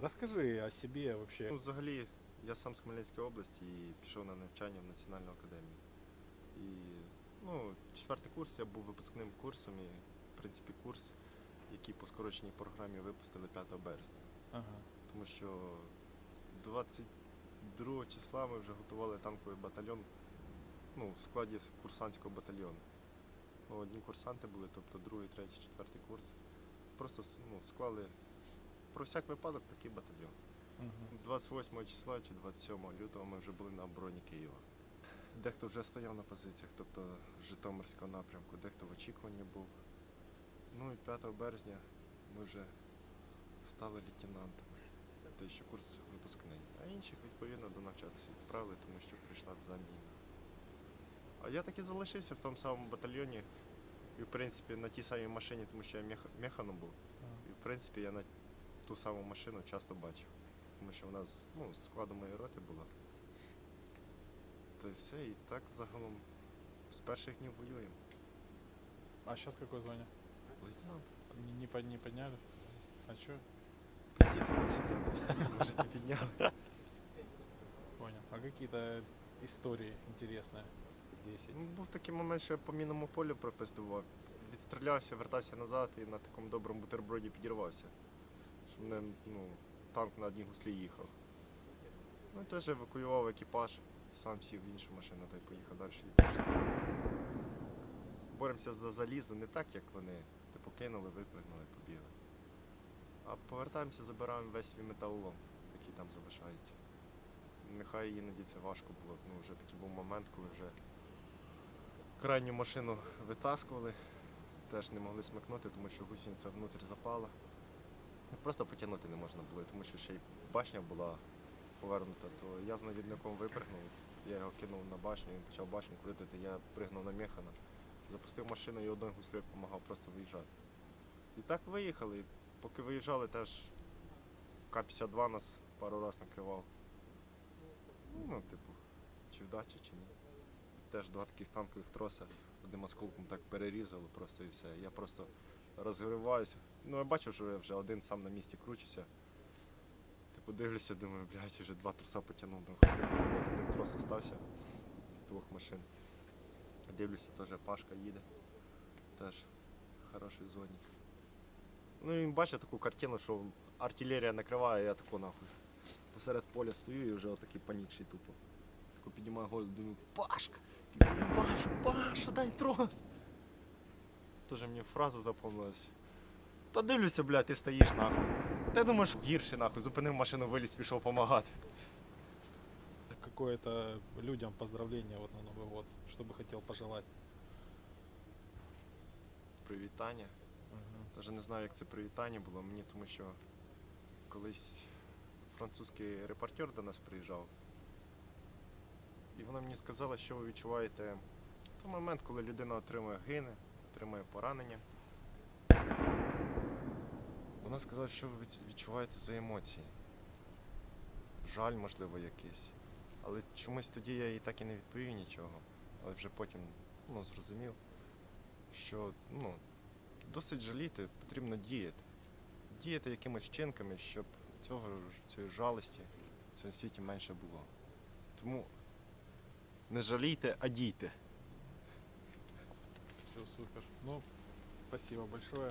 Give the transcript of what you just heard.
Расскажи о себе вообще. Ну, взагалі, я сам з Хмельницької області і пішов на навчання в Національну академію. І ну, четвертий курс я був випускним курсом і, в принципі, курс, який по скороченій програмі випустили 5 березня. Ага. Тому що 22 числа ми вже готували танковий батальйон ну, в складі курсантського батальйону. Ну, Одні курсанти були, тобто другий, третій, четвертий курс. Просто ну, склали про всяк випадок такий батальйон. Мгм. 28 числа чи 27 лютого ми вже були на обороні Києва. Дехто вже стояв на позиціях, тобто з Житомирського напрямку, дехто в очікуванні був. Ну і 5 березня ми вже стали лейтенантами. Той, що курс випускний. А інших, відповідно, до навчатися відправили, тому що прийшла заміна. А я таки залишився в тому самому батальйоні. І, в принципі, на тій самій машині, тому що я мех- механом був. І, в принципі, я на ту саму машину часто бачив. Тому що в нас ну, складу моєї роти була. Та й все, і так загалом з перших днів воюємо. А сейчас какое звание? Лейтенант. Не, не, под- не подняли? А чё? Постійно більше треба. Може не підняли. Понял. А какие-то истории интересные? 10. Ну, був такий момент, що я по мінному полю пропиздував. Відстрілявся, вертався назад і на такому доброму бутерброді підірвався. Мене ну, танк на одній гуслі їхав. Ну і теж евакуював екіпаж, сам сів в іншу машину та й поїхав далі. Боремося за залізо не так, як вони. Типу кинули, випрыгнули, побігли. А повертаємося, забираємо весь свій металолом, який там залишається. Нехай іноді це важко було. Ну, вже такий був момент, коли вже крайню машину витаскували, теж не могли смикнути, тому що гусениця внутрі запала. Ну, Просто потягнути не можна було, тому що ще й башня була повернута, то я з навідником випрыгнув, я його кинув на башню, він почав башню крутити, я пригнув на механа, запустив машину і одною гуслею допомагав просто виїжджати. І так виїхали. Поки виїжджали, теж К-52 нас пару разів накривав. Ну, типу, чи вдача, чи ні. Теж два таких танкових троса одним осколком так перерізало просто і все. Я просто розгриваюся. Ну, я бачу, що я вже один сам на місці кручуся. Типу дивлюся, думаю, блядь, вже два троса потягнув. Ну, один трос остався з двох машин. Дивлюся, теж Пашка їде. Теж в хорошій зоні. Ну і бачить таку картину, що артилерія накриває, я тако нахуй. Посеред поля стою і вже отакий панікший тупо. Тако піднімаю голову, думаю, Пашка! Паша, Паша, дай трос! Тоже мені фраза запомнилась. Та дивлюся, блядь, ти стоїш нахуй. Думаю, що гірше нахуй, зупинив машину, виліз, пішов допомагати. Какое-то людям поздравление вот на Новый год, что бы хотел пожелать. Привітання. Даже не знаю, як це привітання було мені, тому що колись французький репортер до нас приїжджав. І вона мені сказала, що ви відчуваєте в той момент, коли людина отримує гине, отримує поранення. Вона сказала, що ви відчуваєте за емоції. Жаль, можливо, якийсь. Але чомусь тоді я їй так і не відповів нічого. Але вже потім ну, зрозумів, що ну, досить жаліти, потрібно діяти. Діяти якимись вчинками, щоб цього, цієї жалості в цьому світі менше було. Тому не жалійте, а дійте. Супер. Ну, спасибо большое.